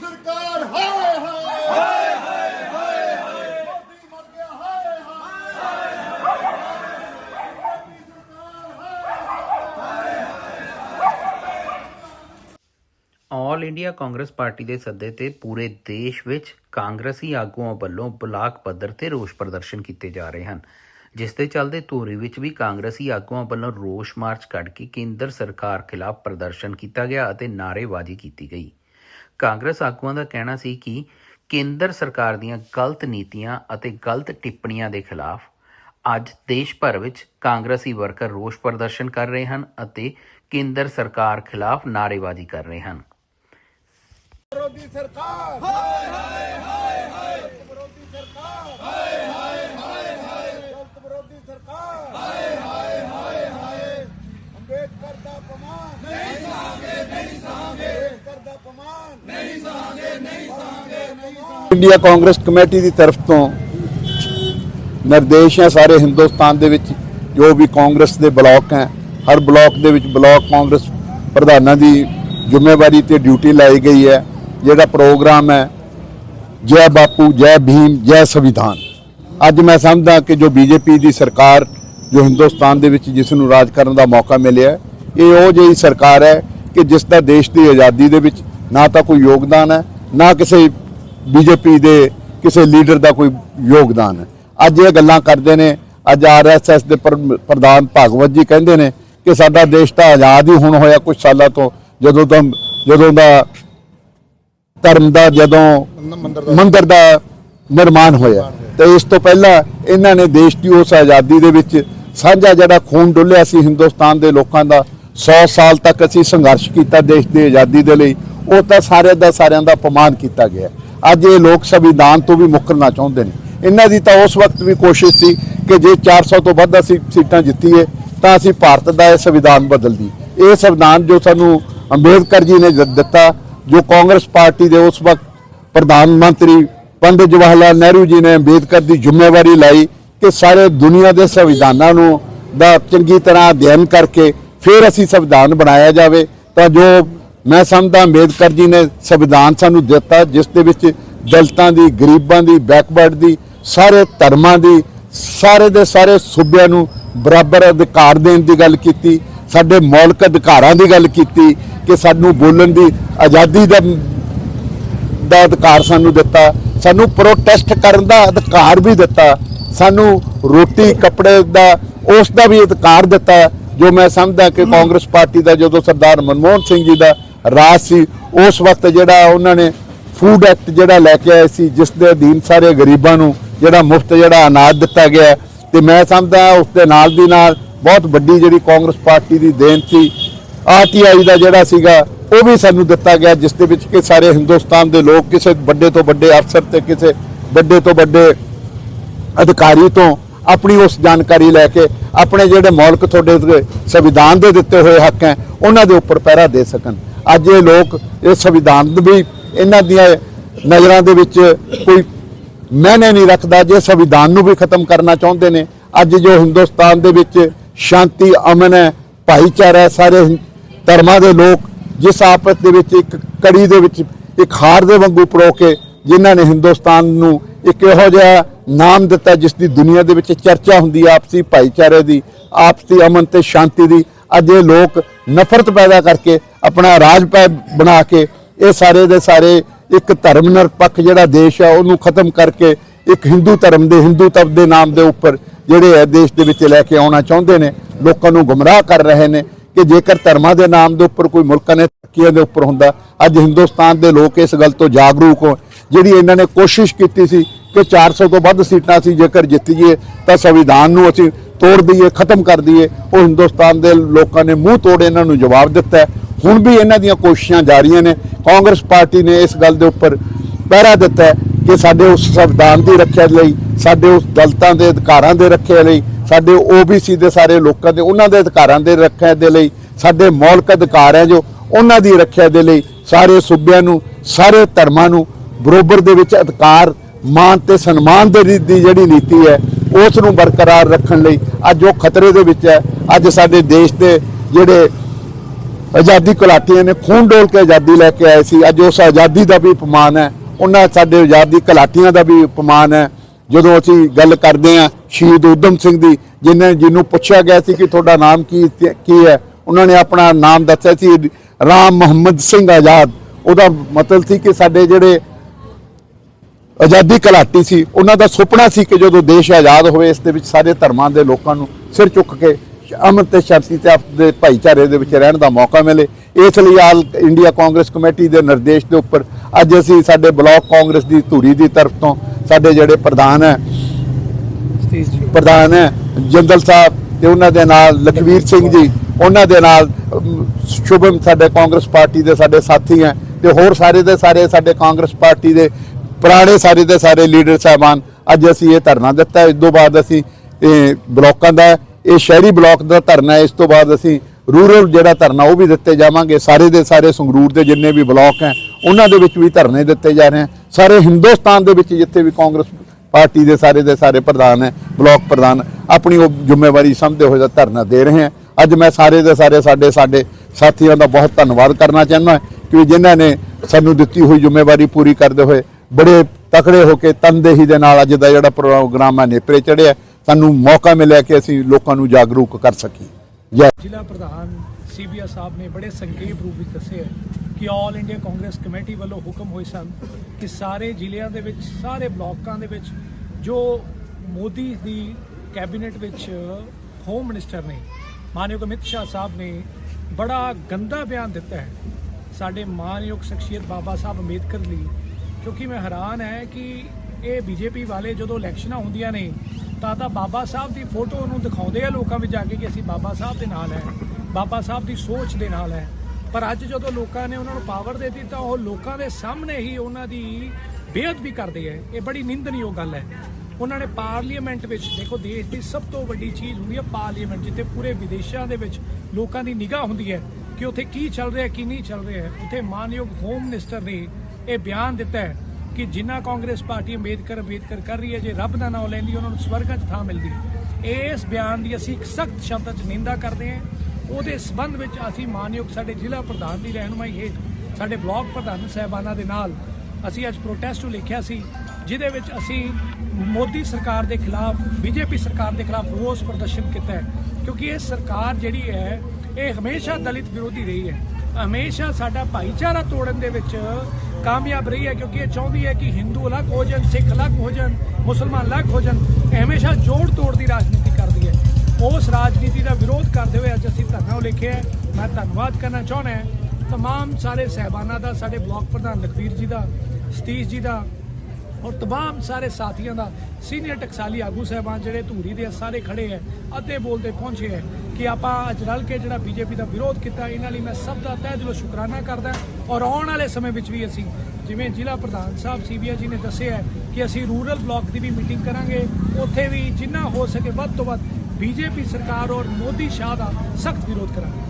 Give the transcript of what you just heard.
ਸਰਕਾਰ, ਹਾਏ ਹਾਏ। ਹਾਏ ਹਾਏ ਹਾਏ ਹਾਏ ਮੋਦੀ ਮਰ ਗਿਆ, ਹਾਏ ਹਾਏ ਮੋਦੀ ਸਰਕਾਰ ਹਾਏ। ਆਲ ਇੰਡੀਆ ਕਾਂਗਰਸ ਪਾਰਟੀ ਦੇ ਸੱਦੇ ਤੇ ਪੂਰੇ ਦੇਸ਼ ਵਿੱਚ ਕਾਂਗਰਸੀ ਆਗੂਆਂ ਵੱਲੋਂ ਬਲਾਕ ਪੱਧਰ ਤੇ ਰੋਸ ਪ੍ਰਦਰਸ਼ਨ ਕੀਤੇ ਜਾ ਰਹੇ ਹਨ, ਜਿਸ ਦੇ ਚੱਲਦੇ ਧੂਰੀ ਵਿੱਚ ਵੀ ਕਾਂਗਰਸੀ ਆਗੂਆਂ ਵੱਲੋਂ ਰੋਸ ਮਾਰਚ ਕੱਢ ਕੇ ਕੇਂਦਰ ਸਰਕਾਰ ਖਿਲਾਫ ਪ੍ਰਦਰਸ਼ਨ ਕੀਤਾ ਗਿਆ ਅਤੇ ਨਾਅਰੇਬਾਜ਼ੀ ਕੀਤੀ ਗਈ। ਕਾਂਗਰਸ ਆਗੂਆਂ ਦਾ ਕਹਿਣਾ ਸੀ ਕਿ ਕੇਂਦਰ ਸਰਕਾਰ ਦੀਆਂ ਗਲਤ ਨੀਤੀਆਂ ਅਤੇ ਗਲਤ ਟਿੱਪਣੀਆਂ ਦੇ ਖਿਲਾਫ ਅੱਜ ਦੇਸ਼ ਭਰ ਵਿੱਚ ਕਾਂਗਰਸੀ ਵਰਕਰ ਰੋਸ ਪ੍ਰਦਰਸ਼ਨ ਕਰ ਰਹੇ ਹਨ ਅਤੇ ਕੇਂਦਰ ਸਰਕਾਰ ਖਿਲਾਫ ਨਾਅਰੇਬਾਜ਼ੀ ਕਰ ਰਹੇ ਹਨ। ਵਿਰੋਧੀ ਸਰਕਾਰ! ਹਾਏ ਹਾਏ ਹਾਏ ਵਿਰੋਧੀ ਸਰਕਾਰ ਹਾਏ ਹਾਏ ਹਾਏ ਹਾਏ ਦਲਿਤ ਵਿਰੋਧੀ ਸਰਕਾਰ ਹਾਏ ਹਾਏ ਹਾਏ ਹਾਏ ਅੰਬੇਦਕਰ ਦਾ ਅਪਮਾਨ ਨਹੀਂ ਸਹਾਂਗੇ ਨਹੀਂ ਸਹਾਂਗੇ ਅੰਬੇਦਕਰ ਦਾ ਅਪਮਾਨ ਨਹੀਂ ਸਹਾਂਗੇ ਨਹੀਂ ਸਹਾਂਗੇ ਨਹੀਂ ਸਹਾਂਗੇ ਇੰਡੀਆ ਕਾਂਗਰਸ ਕਮੇਟੀ ਦੀ ਤਰਫ ਤੋਂ ਨਿਰਦੇਸ਼ ਹੈ, ਸਾਰੇ ਹਿੰਦੁਸਤਾਨ ਦੇ ਵਿੱਚ ਜੋ ਵੀ ਕਾਂਗਰਸ ਦੇ ਬਲਾਕ ਹੈ, ਹਰ ਬਲਾਕ ਦੇ ਵਿੱਚ ਬਲਾਕ ਕਾਂਗਰਸ ਪ੍ਰਧਾਨਾਂ ਦੀ ਜ਼ਿੰਮੇਵਾਰੀ ਤੇ ਡਿਊਟੀ ਲਾਈ ਗਈ ਹੈ, ਜਿਹੜਾ ਪ੍ਰੋਗਰਾਮ ਹੈ, ਜੈ ਬਾਪੂ, ਜੈ ਭੀਮ, ਜੈ ਸੰਵਿਧਾਨ। ਅੱਜ ਮੈਂ ਸਮਝਦਾ ਕਿ ਜੋ ਬੀਜੇਪੀ ਦੀ ਸਰਕਾਰ, ਜੋ ਹਿੰਦੁਸਤਾਨ ਦੇ ਵਿੱਚ ਜਿਸ ਨੂੰ ਰਾਜ ਕਰਨ ਦਾ ਮੌਕਾ ਮਿਲਿਆ, ਇਹ ਉਹ ਜਿਹੀ ਸਰਕਾਰ ਹੈ ਕਿ ਜਿਸ ਦਾ ਦੇਸ਼ ਦੀ ਆਜ਼ਾਦੀ ਦੇ ਵਿੱਚ ਨਾ ਤਾਂ ਕੋਈ ਯੋਗਦਾਨ ਹੈ, ਨਾ ਕਿਸੇ ਬੀਜੇਪੀ ਦੇ ਕਿਸੇ ਲੀਡਰ ਦਾ ਕੋਈ ਯੋਗਦਾਨ ਹੈ। ਅੱਜ ਇਹ ਗੱਲਾਂ ਕਰਦੇ ਨੇ, ਅੱਜ ਆਰਐਸਐਸ ਦੇ ਪ੍ਰ- ਪ੍ਰਧਾਨ ਭਾਗਵਤ ਜੀ ਕਹਿੰਦੇ ਨੇ ਕਿ ਸਾਡਾ ਦੇਸ਼ ਤਾਂ ਆਜ਼ਾਦ ਹੀ ਹੁਣ ਹੋਇਆ ਕੁਝ ਸਾਲਾਂ ਤੋਂ, ਜਦੋਂ ਤੋਂ, ਜਦੋਂ ਦਾ ਧਰਮ ਦਾ, ਜਦੋਂ ਮੰਦਰ ਦਾ ਨਿਰਮਾਣ ਹੋਇਆ। ਤੇ ਇਸ ਤੋਂ ਪਹਿਲਾਂ ਇਹਨਾਂ ਨੇ ਦੇਸ਼ ਦੀ ਉਸ ਆਜ਼ਾਦੀ ਦੇ ਵਿੱਚ ਸਾਂਝਾ ਜਿਹੜਾ ਖੂਨ ਡੁੱਲਿਆ ਸੀ ਹਿੰਦੁਸਤਾਨ ਦੇ ਲੋਕਾਂ ਦਾ 100 ਸਾਲ ਤੱਕ ਅਸੀਂ ਸੰਘਰਸ਼ ਕੀਤਾ ਦੇਸ਼ ਦੀ ਆਜ਼ਾਦੀ ਦੇ ਲਈ, ਉਹ ਤਾਂ ਸਾਰੇ ਦਾ ਸਾਰਿਆਂ ਦਾ ਅਪਮਾਨ ਕੀਤਾ ਗਿਆ। ਅੱਜ ਇਹ ਲੋਕ ਸੰਵਿਧਾਨ ਤੋਂ ਵੀ ਮੁੱਕਰਨਾ ਚਾਹੁੰਦੇ ਨੇ। ਇਹਨਾਂ ਦੀ ਤਾਂ ਉਸ ਵਕਤ ਵੀ ਕੋਸ਼ਿਸ਼ ਸੀ ਕਿ ਜੇ 400 ਤੋਂ ਵੱਧ ਅਸੀਂ ਸੀਟਾਂ ਜਿੱਤੀਏ, ਤਾਂ ਅਸੀਂ ਭਾਰਤ ਦਾ ਇਹ ਸੰਵਿਧਾਨ ਬਦਲ ਦੀ ਇਹ ਸੰਵਿਧਾਨ ਜੋ ਸਾਨੂੰ ਅੰਬੇਦਕਰ ਜੀ ਨੇ ਦਿੱਤਾ, ਜੋ ਕਾਂਗਰਸ ਪਾਰਟੀ ਦੇ ਉਸ ਵਕਤ ਪ੍ਰਧਾਨ ਮੰਤਰੀ ਪੰਡਿਤ ਜਵਾਹਰ ਲਾਲ ਨਹਿਰੂ ਜੀ ਨੇ ਅੰਬੇਦਕਰ ਦੀ ਜ਼ਿੰਮੇਵਾਰੀ ਲਈ ਕਿ ਸਾਰੇ ਦੁਨੀਆ ਦੇ ਸੰਵਿਧਾਨਾਂ ਨੂੰ ਦਾ ਚੰਗੀ ਤਰ੍ਹਾਂ ਅਧਿਐਨ ਕਰਕੇ ਫਿਰ ਅਸੀਂ ਸੰਵਿਧਾਨ ਬਣਾਇਆ ਜਾਵੇ, ਤਾਂ ਜੋ ਮੈਂ ਸਮਝਦਾ ਅੰਬੇਦਕਰ ਜੀ ਨੇ ਸੰਵਿਧਾਨ ਸਾਨੂੰ ਦਿੱਤਾ ਜਿਸ ਦੇ ਵਿੱਚ ਦਲਿਤਾਂ ਦੀ ਗਰੀਬਾਂ ਦੀ ਬੈਕਵਰਡ ਦੀ ਸਾਰੇ ਧਰਮਾਂ ਦੀ ਸਾਰੇ ਦੇ ਸਾਰੇ ਸੂਬਿਆਂ ਨੂੰ ਬਰਾਬਰ ਅਧਿਕਾਰ ਦੇਣ ਦੀ ਗੱਲ ਕੀਤੀ ਸਾਡੇ ਮੌਲਿਕ ਅਧਿਕਾਰਾਂ ਦੀ ਗੱਲ ਕੀਤੀ ਕਿ ਸਾਨੂੰ ਬੋਲਣ ਦੀ ਆਜ਼ਾਦੀ ਦਾ ਦਾ ਅਧਿਕਾਰ ਸਾਨੂੰ ਦਿੱਤਾ ਸਾਨੂੰ ਪ੍ਰੋਟੈਸਟ ਕਰਨ ਦਾ ਅਧਿਕਾਰ ਵੀ ਦਿੱਤਾ ਸਾਨੂੰ ਰੋਟੀ ਕੱਪੜੇ ਦਾ ਉਸ ਦਾ ਵੀ ਅਧਿਕਾਰ ਦਿੱਤਾ ਜੋ ਮੈਂ ਸਮਝਦਾ ਕਿ ਕਾਂਗਰਸ ਪਾਰਟੀ ਦਾ ਜਦੋਂ ਸਰਦਾਰ ਮਨਮੋਹਨ ਸਿੰਘ ਜੀ ਦਾ ਰਾਜ ਸੀ, ਉਸ ਵਕਤ ਜਿਹੜਾ ਉਹਨਾਂ ਨੇ ਫੂਡ ਐਕਟ ਜਿਹੜਾ ਲੈ ਕੇ ਆਏ ਸੀ ਜਿਸ ਦੇ ਅਧੀਨ ਸਾਰੇ ਗਰੀਬਾਂ ਨੂੰ ਜਿਹੜਾ ਮੁਫਤ ਜਿਹੜਾ ਅਨਾਜ ਦਿੱਤਾ ਗਿਆ ਤੇ ਮੈਂ ਸਮਝਦਾ ਉਸ ਦੇ ਨਾਲ ਦੀ ਨਾਲ ਬਹੁਤ ਵੱਡੀ ਜਿਹੜੀ ਕਾਂਗਰਸ ਪਾਰਟੀ ਦੀ ਦੇਣ ਸੀ ਆਰਟੀਆਈ ਦਾ ਜਿਹੜਾ ਸੀਗਾ, ਉਹ ਵੀ ਸਾਨੂੰ ਦਿੱਤਾ ਗਿਆ, ਜਿਸ ਦੇ ਵਿੱਚ ਕਿ ਸਾਰੇ ਹਿੰਦੁਸਤਾਨ ਦੇ ਲੋਕ ਕਿਸੇ ਵੱਡੇ ਤੋਂ ਵੱਡੇ ਅਫਸਰ ਤੇ ਕਿਸੇ ਵੱਡੇ ਤੋਂ ਵੱਡੇ ਅਧਿਕਾਰੀ ਤੋਂ ਆਪਣੀ ਉਸ ਜਾਣਕਾਰੀ ਲੈ ਕੇ ਆਪਣੇ ਜਿਹੜੇ ਮੌਲਿਕ ਤੁਹਾਡੇ ਸੰਵਿਧਾਨ ਦੇ ਦਿੱਤੇ ਹੋਏ ਹੱਕ ਹੈ, ਉਹਨਾਂ ਦੇ ਉੱਪਰ ਪਹਿਰਾ ਦੇ ਸਕਣ। ਅੱਜ ਇਹ ਲੋਕ, ਇਹ ਸੰਵਿਧਾਨ ਵੀ ਇਹਨਾਂ ਦੀਆਂ ਨਜ਼ਰਾਂ ਦੇ ਵਿੱਚ ਕੋਈ ਮੈਨੇ ਨਹੀਂ ਰੱਖਦਾ, ਜੇ ਸੰਵਿਧਾਨ ਨੂੰ ਵੀ ਖਤਮ ਕਰਨਾ ਚਾਹੁੰਦੇ ਨੇ। ਅੱਜ ਜੋ ਹਿੰਦੁਸਤਾਨ ਦੇ ਵਿੱਚ ਸ਼ਾਂਤੀ, ਅਮਨ ਹੈ, ਭਾਈਚਾਰਾ ਹੈ, ਸਾਰੇ ਧਰਮਾਂ ਦੇ ਲੋਕ, ਜਿਸ ਆਪਸ ਦੇ ਵਿੱਚ ਇੱਕ ਕੜੀ ਦੇ ਵਿੱਚ ਇੱਕ ਹਾਰ ਦੇ ਵਾਂਗੂ ਪਰੋ ਕੇ ਜਿਨ੍ਹਾਂ ਨੇ ਹਿੰਦੁਸਤਾਨ ਨੂੰ ਇੱਕ ਇਹੋ ਜਿਹਾ ਨਾਮ ਦਿੱਤਾ, ਜਿਸ ਦੀ ਦੁਨੀਆ ਦੇ ਵਿੱਚ ਚਰਚਾ ਹੁੰਦੀ ਹੈ, ਆਪਸੀ ਭਾਈਚਾਰੇ ਦੀ, ਆਪਸੀ ਅਮਨ ਤੇ ਸ਼ਾਂਤੀ ਦੀ। ਅੱਜ ਇਹ ਲੋਕ ਨਫ਼ਰਤ ਪੈਦਾ ਕਰਕੇ ਆਪਣਾ ਰਾਜ ਪੈ ਬਣਾ ਕੇ ਇਹ ਸਾਰੇ ਦੇ ਸਾਰੇ ਇੱਕ ਧਰਮ ਨਿਰਪੱਖ ਜਿਹੜਾ ਦੇਸ਼ ਆ, ਉਹਨੂੰ ਖਤਮ ਕਰਕੇ ਇੱਕ ਹਿੰਦੂ ਧਰਮ ਦੇ, ਹਿੰਦੂ ਤਵ ਦੇ ਨਾਮ ਦੇ ਉੱਪਰ ਜਿਹੜੇ ਹੈ ਦੇਸ਼ ਦੇ ਵਿੱਚ ਲੈ ਕੇ ਆਉਣਾ ਚਾਹੁੰਦੇ ਨੇ, ਲੋਕਾਂ ਨੂੰ ਗੁੰਮਰਾਹ ਕਰ ਰਹੇ ਨੇ ਕਿ ਜੇਕਰ ਧਰਮਾਂ ਦੇ ਨਾਮ ਦੇ ਉੱਪਰ ਕੋਈ ਮੁਲਕਾਂ ਨੇ ਤਰੱਕੀਆਂ ਦੇ ਉੱਪਰ ਹੁੰਦਾ, ਅੱਜ ਹਿੰਦੁਸਤਾਨ ਦੇ ਲੋਕ ਇਸ ਗੱਲ ਤੋਂ ਜਾਗਰੂਕ ਹੋ ਜਿਹੜੀ ਇਹਨਾਂ ਨੇ ਕੋਸ਼ਿਸ਼ ਕੀਤੀ ਸੀ ਕਿ 400 ਤੋਂ ਵੱਧ ਸੀਟਾਂ ਸੀ ਜੇਕਰ ਜਿੱਤੀਏ ਤਾਂ ਸੰਵਿਧਾਨ ਨੂੰ ਅਸੀਂ ਤੋੜ ਦਈਏ, ਖਤਮ ਕਰ ਦਈਏ, ਉਹ ਹਿੰਦੁਸਤਾਨ ਦੇ ਲੋਕਾਂ ਨੇ ਮੂੰਹ ਤੋੜ ਇਹਨਾਂ ਨੂੰ ਜਵਾਬ ਦਿੱਤਾ ਹੁਣ ਵੀ ਇਹਨਾਂ ਦੀਆਂ ਕੋਸ਼ਿਸ਼ਾਂ ਜਾਰੀਆਂ ਨੇ। ਕਾਂਗਰਸ ਪਾਰਟੀ ਨੇ ਇਸ ਗੱਲ ਦੇ ਉੱਪਰ ਪਹਿਰਾ ਦਿੱਤਾ ਕਿ ਸਾਡੇ ਉਸ ਸੰਵਿਧਾਨ ਦੀ ਰੱਖਿਆ ਲਈ, ਸਾਡੇ ਉਸ ਦਲਤਾਂ ਦੇ ਅਧਿਕਾਰਾਂ ਦੇ ਰੱਖਿਆ ਲਈ, ਸਾਡੇ ਓਬੀਸੀ ਦੇ ਸਾਰੇ ਲੋਕਾਂ ਦੇ, ਉਹਨਾਂ ਦੇ ਅਧਿਕਾਰਾਂ ਦੇ ਰੱਖਿਆ ਦੇ ਲਈ, ਸਾਡੇ ਮੌਲਿਕ ਅਧਿਕਾਰ ਹੈ ਜੋ ਉਹਨਾਂ ਦੀ ਰੱਖਿਆ ਦੇ ਲਈ ਸਾਰੇ ਸੂਬਿਆਂ ਨੂੰ, ਸਾਰੇ ਧਰਮਾਂ ਨੂੰ ਬਰੋਬਰ ਦੇ ਵਿੱਚ ਅਧਿਕਾਰ, ਮਾਨ ਤੇ ਸਨਮਾਨ ਦੇ ਦੀ ਜਿਹੜੀ ਨੀਤੀ ਹੈ ਉਸ ਨੂੰ ਬਰਕਰਾਰ ਰੱਖਣ ਲਈ ਅੱਜ ਉਹ ਖਤਰੇ ਦੇ ਵਿੱਚ ਹੈ। ਅੱਜ ਸਾਡੇ ਦੇਸ਼ ਦੇ ਜਿਹੜੇ ਆਜ਼ਾਦੀ ਘੁਲਾਟੀਆਂ ਨੇ, ਖੂਨ ਡੋਲ ਕੇ ਆਜ਼ਾਦੀ ਲੈ ਕੇ ਆਏ ਸੀ। ਅੱਜ ਉਸ ਆਜ਼ਾਦੀ ਦਾ ਵੀ ਅਪਮਾਨ ਹੈ। ਉਹਨਾਂ ਸਾਡੇ ਆਜ਼ਾਦੀ ਘੁਲਾਟੀਆਂ ਦਾ ਵੀ ਅਪਮਾਨ ਹੈ। ਜਦੋਂ ਅਸੀਂ ਗੱਲ ਕਰਦੇ ਹਾਂ ਸ਼ਹੀਦ ਊਧਮ ਸਿੰਘ ਦੀ, ਜਿਨ੍ਹਾਂ ਜਿਹਨੂੰ ਪੁੱਛਿਆ ਗਿਆ ਸੀ ਕਿ ਤੁਹਾਡਾ ਨਾਮ ਕੀ ਕੀ ਹੈ, ਉਹਨਾਂ ਨੇ ਆਪਣਾ ਨਾਮ ਦੱਸਿਆ ਸੀ, ਰਾਮ ਮੁਹੰਮਦ ਸਿੰਘ ਆਜ਼ਾਦ। ਉਹਦਾ ਮਤਲਬ ਸੀ ਕਿ ਸਾਡੇ ਜਿਹੜੇ ਆਜ਼ਾਦੀ ਘਲਾਟੀ ਸੀ ਉਹਨਾਂ ਦਾ ਸੁਪਨਾ ਸੀ ਕਿ ਜਦੋਂ ਦੇਸ਼ ਆਜ਼ਾਦ ਹੋਵੇ ਇਸ ਦੇ ਵਿੱਚ ਸਾਰੇ ਧਰਮਾਂ ਦੇ ਲੋਕਾਂ ਨੂੰ ਸਿਰ ਚੁੱਕ ਕੇ ਅਮਨ ਤੇ ਸ਼ਾਂਤੀ ਤੇ ਆਪਦੇ ਭਾਈਚਾਰੇ ਦੇ ਵਿੱਚ ਰਹਿਣ ਦਾ ਮੌਕਾ ਮਿਲੇ। ਇਸ ਲਈ ਆਲ ਇੰਡੀਆ ਕਾਂਗਰਸ ਕਮੇਟੀ ਦੇ ਨਿਰਦੇਸ਼ ਦੇ ਉੱਪਰ ਅੱਜ ਅਸੀਂ ਸਾਡੇ ਬਲਾਕ ਕਾਂਗਰਸ ਦੀ ਧੂਰੀ ਦੀ ਤਰਫ ਤੋਂ ਸਾਡੇ ਜਿਹੜੇ ਪ੍ਰਧਾਨ ਹੈ ਪ੍ਰਧਾਨ ਹੈ ਜੰਦਲ ਸਾਹਿਬ ਤੇ ਉਹਨਾਂ ਦੇ ਨਾਲ ਲਖਵੀਰ ਸਿੰਘ ਜੀ ਉਹਨਾਂ ਦੇ ਨਾਲ ਸ਼ੁਭਮ ਸਾਡੇ ਕਾਂਗਰਸ ਪਾਰਟੀ ਦੇ ਸਾਡੇ ਸਾਥੀ ਹੈ ਤੇ ਹੋਰ ਸਾਰੇ ਦੇ ਸਾਰੇ ਸਾਡੇ ਕਾਂਗਰਸ ਪਾਰਟੀ ਦੇ ਪੁਰਾਣੇ ਸਾਰੇ ਦੇ ਸਾਰੇ ਲੀਡਰ ਸਾਹਿਬਾਨ, ਅੱਜ ਅਸੀਂ ਇਹ ਧਰਨਾ ਦਿੱਤਾ, ਇਸ ਤੋਂ ਬਾਅਦ ਅਸੀਂ ਇਹ ਬਲਾਕਾਂ ਦਾ, ਇਹ ਸ਼ਹਿਰੀ ਬਲਾਕ ਦਾ ਧਰਨਾ ਹੈ, ਇਸ ਤੋਂ ਬਾਅਦ ਅਸੀਂ ਰੂਰਲ ਜਿਹੜਾ ਧਰਨਾ ਉਹ ਵੀ ਦਿੱਤੇ ਜਾਵਾਂਗੇ, ਸਾਰੇ ਦੇ ਸਾਰੇ ਸੰਗਰੂਰ ਦੇ ਜਿੰਨੇ ਵੀ ਬਲਾਕ ਹੈ, ਉਹਨਾਂ ਦੇ ਵਿੱਚ ਵੀ ਧਰਨੇ ਦਿੱਤੇ ਜਾ ਰਹੇ ਹਨ ਸਾਰੇ ਹਿੰਦੁਸਤਾਨ ਦੇ ਵਿੱਚ ਜਿੱਥੇ ਵੀ ਕਾਂਗਰਸ ਪਾਰਟੀ ਦੇ ਸਾਰੇ ਦੇ ਸਾਰੇ ਪ੍ਰਧਾਨ ਹੈ, ਬਲਾਕ ਪ੍ਰਧਾਨ, ਆਪਣੀ ਉਹ ਜ਼ਿੰਮੇਵਾਰੀ ਸਮਝਦੇ ਹੋਏ ਦਾ ਧਰਨਾ ਦੇ ਰਹੇ ਹਨ ਅੱਜ ਮੈਂ ਸਾਰੇ ਦੇ ਸਾਰੇ ਸਾਡੇ ਸਾਡੇ ਸਾਥੀਆਂ ਦਾ ਬਹੁਤ ਧੰਨਵਾਦ ਕਰਨਾ ਚਾਹੁੰਦਾ ਕਿ ਜਿਨ੍ਹਾਂ ਨੇ ਸਾਨੂੰ ਦਿੱਤੀ ਹੋਈ ਜ਼ਿੰਮੇਵਾਰੀ ਪੂਰੀ ਕਰਦੇ ਹੋਏ ਬੜੇ ਤਕੜੇ ਹੋ ਕੇ ਤਨਦੇਹੀ ਦੇ ਨਾਲ ਅੱਜ ਦਾ ਜਿਹੜਾ ਪ੍ਰੋਗਰਾਮ ਹੈ, ਨੇਪਰੇ ਚੜਿਆ ਸਾਨੂੰ ਮੌਕਾ ਮਿਲਿਆ ਕਿ ਅਸੀਂ ਲੋਕਾਂ ਨੂੰ ਜਾਗਰੂਕ ਕਰ ਸਕੀਏ। ਜ਼ਿਲ੍ਹਾ ਪ੍ਰਧਾਨ ਸੀਬੀਆ ਸਾਹਿਬ ਨੇ ਬੜੇ ਸੰਖੇਪ ਰੂਪ ਵਿੱਚ ਦੱਸਿਆ ਕਿ ਆਲ ਇੰਡੀਆ ਕਾਂਗਰਸ ਕਮੇਟੀ ਵੱਲੋਂ ਹੁਕਮ ਹੋਏ ਸਨ ਕਿ ਸਾਰੇ ਜ਼ਿਲ੍ਹਿਆਂ ਦੇ ਵਿੱਚ, ਸਾਰੇ ਬਲਾਕਾਂ ਦੇ ਵਿੱਚ ਜੋ ਮੋਦੀ ਦੀ ਕੈਬਨਿਟ ਵਿੱਚ ਹੋਮ ਮਿਨਿਸਟਰ ਨੇ, ਮਾਨਯੋਗ ਅਮਿਤ ਸ਼ਾਹ ਸਾਹਿਬ ਨੇ ਬੜਾ ਗੰਦਾ ਬਿਆਨ ਦਿੱਤਾ ਹੈ। ਸਾਡੇ ਮਾਨਯੋਗ ਸ਼ਖਸੀਅਤ ਬਾਬਾ ਸਾਹਿਬ ਅੰਬੇਦਕਰ ਲਈ ਕਿਉਂਕਿ ਮੈਂ ਹੈਰਾਨ ਹੈ ਕਿ ਇਹ ਬੀਜੇਪੀ ਵਾਲੇ ਜਦੋਂ ਇਲੈਕਸ਼ਨਾਂ ਹੁੰਦੀਆਂ ਨੇ, ਤਾਂ ਤਾਂ ਬਾਬਾ ਸਾਹਿਬ ਦੀ ਫੋਟੋ ਨੂੰ ਦਿਖਾਉਂਦੇ ਆ ਲੋਕਾਂ ਵਿੱਚ ਜਾ ਕੇ ਕਿ ਅਸੀਂ ਬਾਬਾ ਸਾਹਿਬ ਦੇ ਨਾਲ ਹੈ, ਬਾਬਾ ਸਾਹਿਬ ਦੀ ਸੋਚ ਦੇ ਨਾਲ ਹੈ। ਪਰ ਅੱਜ ਜਦੋਂ ਲੋਕਾਂ ਨੇ ਉਹਨਾਂ ਨੂੰ ਪਾਵਰ ਦੇ ਦਿੱਤੀ, ਤਾਂ ਉਹ ਲੋਕਾਂ ਦੇ ਸਾਹਮਣੇ ਹੀ ਉਹਨਾਂ ਦੀ ਬੇਅਦਬੀ ਕਰਦੇ ਹੈ ਇਹ ਬੜੀ ਨਿੰਦਣਯੋਗ ਗੱਲ ਹੈ। ਉਹਨਾਂ ਨੇ ਪਾਰਲੀਮੈਂਟ ਵਿੱਚ, ਦੇਖੋ ਦੇਸ਼ ਦੀ ਸਭ ਤੋਂ ਵੱਡੀ ਚੀਜ਼ ਹੁੰਦੀ ਹੈ ਪਾਰਲੀਮੈਂਟ, ਜਿੱਥੇ ਪੂਰੇ ਵਿਦੇਸ਼ਾਂ ਦੇ ਵਿੱਚ ਲੋਕਾਂ ਦੀ ਨਿਗਾਹ ਹੁੰਦੀ ਹੈ ਕਿ ਉੱਥੇ ਕੀ ਚੱਲ ਰਿਹਾ, ਕੀ ਨਹੀਂ ਚੱਲ ਰਿਹਾ। ਉੱਥੇ ਮਾਨਯੋਗ ਹੋਮ ਮਿਨਿਸਟਰ ਨੇ ਇਹ ਬਿਆਨ ਦਿੱਤਾ ਹੈ ਕਿ ਜਿੰਨਾ ਕਾਂਗਰਸ ਪਾਰਟੀ ਅੰਬੇਦਕਰ ਅੰਬੇਦਕਰ ਕਰ ਰਹੀ ਹੈ, ਜੇ ਰੱਬ ਦਾ ਨਾਮ ਲੈਂਦੀ ਉਹਨਾਂ ਨੂੰ ਸਵਰਗਾਂ 'ਚ ਥਾਂ ਮਿਲਦੀ ਇਸ ਬਿਆਨ ਦੀ ਅਸੀਂ ਇੱਕ ਸਖਤ ਸ਼ਬਦਾਂ 'ਚ ਨਿੰਦਾ ਕਰਦੇ ਹਾਂ। ਉਹਦੇ ਸਬੰਧ ਵਿੱਚ ਅਸੀਂ ਮਾਨਯੋਗ ਸਾਡੇ ਜ਼ਿਲ੍ਹਾ ਪ੍ਰਧਾਨ ਦੀ ਰਹਿਨੁਮਾਈ ਹੇਠ ਸਾਡੇ ਬਲਾਕ ਪ੍ਰਧਾਨ ਸਾਹਿਬਾਨਾਂ ਦੇ ਨਾਲ ਅਸੀਂ ਅੱਜ ਪ੍ਰੋਟੈਸਟ ਨੂੰ ਲਿਖਿਆ ਸੀ, ਜਿਹਦੇ ਵਿੱਚ ਅਸੀਂ ਮੋਦੀ ਸਰਕਾਰ ਦੇ ਖਿਲਾਫ, ਬੀਜੇਪੀ ਸਰਕਾਰ ਦੇ ਖਿਲਾਫ ਰੋਸ ਪ੍ਰਦਰਸ਼ਨ ਕੀਤਾ ਹੈ। ਕਿਉਂਕਿ ਇਹ ਸਰਕਾਰ ਜਿਹੜੀ ਹੈ, ਇਹ ਹਮੇਸ਼ਾ ਦਲਿਤ ਵਿਰੋਧੀ ਰਹੀ ਹੈ। ਹਮੇਸ਼ਾ ਸਾਡਾ ਭਾਈਚਾਰਾ ਤੋੜਨ ਦੇ ਵਿੱਚ ਕਾਮਯਾਬ ਰਹੀ ਹੈ ਕਿਉਂਕਿ ਇਹ ਚਾਹੁੰਦੀ ਹੈ ਕਿ ਹਿੰਦੂ ਅਲੱਗ ਹੋ ਜਾਣ ਸਿੱਖ ਅਲੱਗ ਹੋ ਜਾਣ ਮੁਸਲਮਾਨ ਅਲੱਗ ਹੋ ਜਾਣ ਇਹ ਹਮੇਸ਼ਾ ਜੋੜ ਤੋੜ ਦੀ ਰਾਜਨੀਤੀ ਕਰਦੀ ਹੈ ਉਸ ਰਾਜਨੀਤੀ ਦਾ ਵਿਰੋਧ ਕਰਦੇ ਹੋਏ ਅੱਜ ਅਸੀਂ ਧਰਨਾ ਲਿਖਿਆ ਹੈ ਮੈਂ ਧੰਨਵਾਦ ਕਰਨਾ ਚਾਹੁੰਦਾ ਹਾਂ तमाम ਸਾਰੇ ਸਹਿਬਾਨਾਂ ਦਾ ਸਾਡੇ ਬਲਾਕ ਪ੍ਰਧਾਨ ਲਖਵੀਰ ਜੀ ਦਾ ਸਤੀਸ਼ ਜੀ ਦਾ ਔਰ तमाम ਸਾਰੇ ਸਾਥੀਆਂ ਦਾ ਸੀਨੀਅਰ ਟਕਸਾਲੀ ਆਗੂ ਸਹਿਬਾਨ ਜਿਹੜੇ ਧੂਰੀ ਦੇ ਸਾਰੇ ਖੜੇ ਹੈ ਅੱਧੇ ਬੋਲਦੇ ਪਹੁੰਚੇ ਹੈ ਕਿ ਆਪਾਂ ਅੱਜ ਰਲ ਕੇ ਜਿਹੜਾ ਬੀਜੇਪੀ ਦਾ ਵਿਰੋਧ ਕੀਤਾ ਇਹਨਾਂ ਲਈ ਮੈਂ ਸਭ ਦਾ ਤਹਿ ਦਿਲੋਂ ਸ਼ੁਕਰਾਨਾ ਕਰਦਾ ਔਰ ਆਉਣ ਵਾਲੇ ਸਮੇਂ ਵਿੱਚ ਵੀ ਅਸੀਂ ਜਿਵੇਂ ਜ਼ਿਲ੍ਹਾ ਪ੍ਰਧਾਨ ਸਾਹਿਬ ਸੀਬੀਆ ਜੀ ਨੇ ਦੱਸਿਆ ਹੈ ਕਿ ਅਸੀਂ ਰੂਰਲ ਬਲਾਕ ਦੀ ਵੀ ਮੀਟਿੰਗ ਕਰਾਂਗੇ ਉੱਥੇ ਵੀ ਜਿੰਨਾ ਹੋ ਸਕੇ ਵੱਧ ਤੋਂ ਵੱਧ ਬੀਜੇਪੀ ਸਰਕਾਰ ਔਰ ਮੋਦੀ ਸ਼ਾਹ ਦਾ ਸਖਤ ਵਿਰੋਧ ਕਰਾਂਗੇ